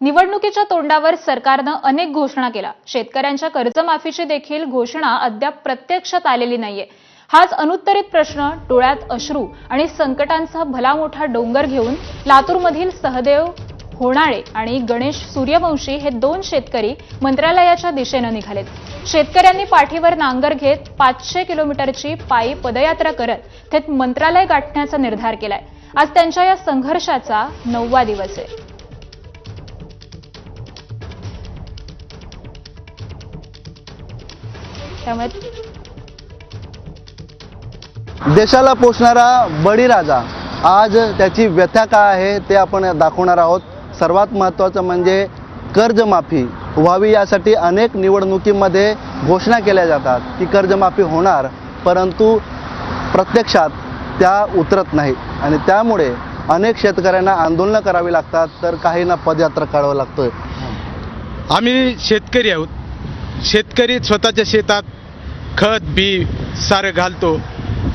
निवडणुकीच्या तोंडावर सरकारनं अनेक घोषणा केल्या. शेतकऱ्यांच्या कर्जमाफीची देखील घोषणा अद्याप प्रत्यक्षात आलेली नाहीये. हाच अनुत्तरित प्रश्न डोळ्यात अश्रू आणि संकटांचा भला मोठा डोंगर घेऊन लातूरमधील सहदेव होणाळे आणि गणेश सूर्यवंशी हे दोन शेतकरी मंत्रालयाच्या दिशेनं निघालेत. शेतकऱ्यांनी पाठीवर नांगर घेत पाचशे किलोमीटरची पायी पदयात्रा करत थेट मंत्रालय गाठण्याचा निर्धार केलाय. आज त्यांच्या या संघर्षाचा नववा दिवस आहे. त्यामुळे देशाला पोषणारा बळीराजा आज त्याची व्यथा काय आहे ते आपण दाखवणार आहोत. सर्वात महत्त्वाचं म्हणजे कर्जमाफी व्हावी यासाठी अनेक निवडणुकीमध्ये घोषणा केल्या जातात की कर्जमाफी होणार परंतु प्रत्यक्षात त्या उतरत नाहीत आणि त्यामुळे अनेक शेतकऱ्यांना आंदोलनं करावी लागतात तर काहींना पदयात्रा काढावं लागतोय. आम्ही शेतकरी आहोत. शेतकरी स्वतःच्या शेतात खत बी सारं घालतो.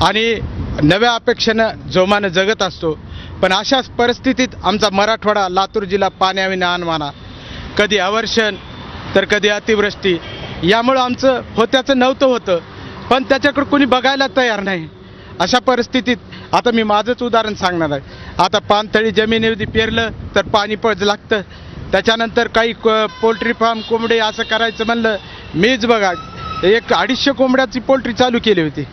आणि नव्या अपेक्षेनं जोमानं जगत असतो. पण अशाच परिस्थितीत आमचा मराठवाडा लातूर जिल्हा पाण्याविना अनमाना कधी अवर्षण तर कधी अतिवृष्टी. यामुळं आमचं होत्याचं नव्हतं होतं. पण त्याच्याकडे कोणी बघायला तयार नाही. अशा परिस्थितीत आता मी माझंच उदाहरण सांगणार आहे. आता पानतळी जमिनीमध्ये पेरलं तर पाणी पड लागतं. त्याच्यानंतर काही क- पोल्ट्री फार्म कोंबडे असं करायचं म्हणलं मीच बघा. एक अडीचशे कोंबड्याची पोल्ट्री चालू केली होती.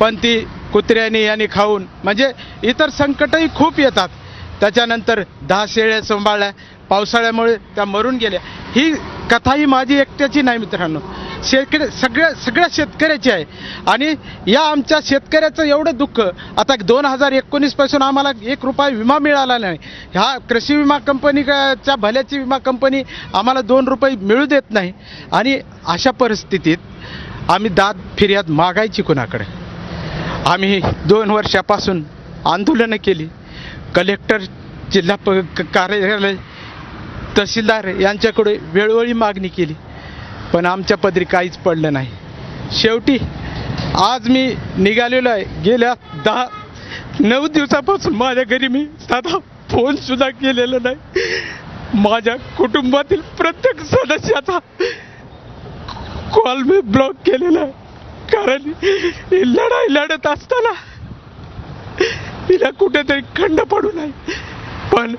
पण ती कुत्र्याने याने खाऊन म्हणजे इतर संकटही खूप येतात. त्याच्यानंतर दहा शेळ्या सांभाळल्या. पावसाळ्यामुळे त्या मरून गेल्या. ही कथा ही माझी एकट्याची नाही मित्रांनो. शेतकरी सगळ्या सगळ्या शेतकऱ्याची आहे. आणि या आमच्या शेतकऱ्याचं एवढं दुःख आता दोन हजार एकोणीसपासून आम्हाला एक रुपया विमा मिळाला नाही. ह्या कृषी विमा कंपनीच्या भल्याची विमा कंपनी आम्हाला दोन रुपये मिळू देत नाही. आणि अशा परिस्थितीत आम्ही दाद फिर्याद मागायची कुणाकडे? आम्ही दोन वर्षापासून आंदोलनं केली. कलेक्टर जिल्हा प कार्यालय तहसीलदार यांच्याकडे वेळोवेळी मागणी केली. पण आमच्या पदरी काहीच पडलं नाही. शेवटी आज मी निघालेलो आहे. गेल्या दहा नऊ दिवसापासून माझ्या घरी मी साधा फोनसुद्धा केलेला नाही. माझ्या कुटुंबातील प्रत्येक सदस्याचा कॉल मी ब्लॉक केलेला आहे. कारण ही लढाई लढत असताना तिला कुठेतरी खंड पडू नये. पण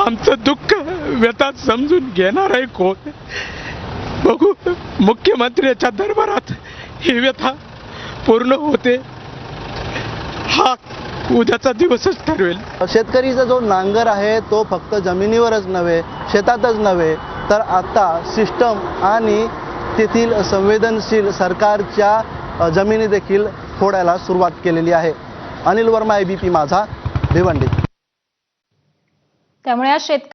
आमचं दुःख व्यथा समजून घेणार आहे कोण? बघू मुख्यमंत्र्याच्या दरबारात ही व्यथा पूर्ण होते. हा उद्याचा दिवसच ठरवेल. शेतकरीचा जो नांगर आहे तो फक्त जमिनीवरच नव्हे शेतातच नव्हे तर आता सिस्टम आणि तेथील संवेदनशील सरकारच्या जमिनी देखील फोडायला सुरुवात केलेली आहे. अनिल वर्मा एबीपी माझा भिवंडी. त्यामुळे या शेतकरी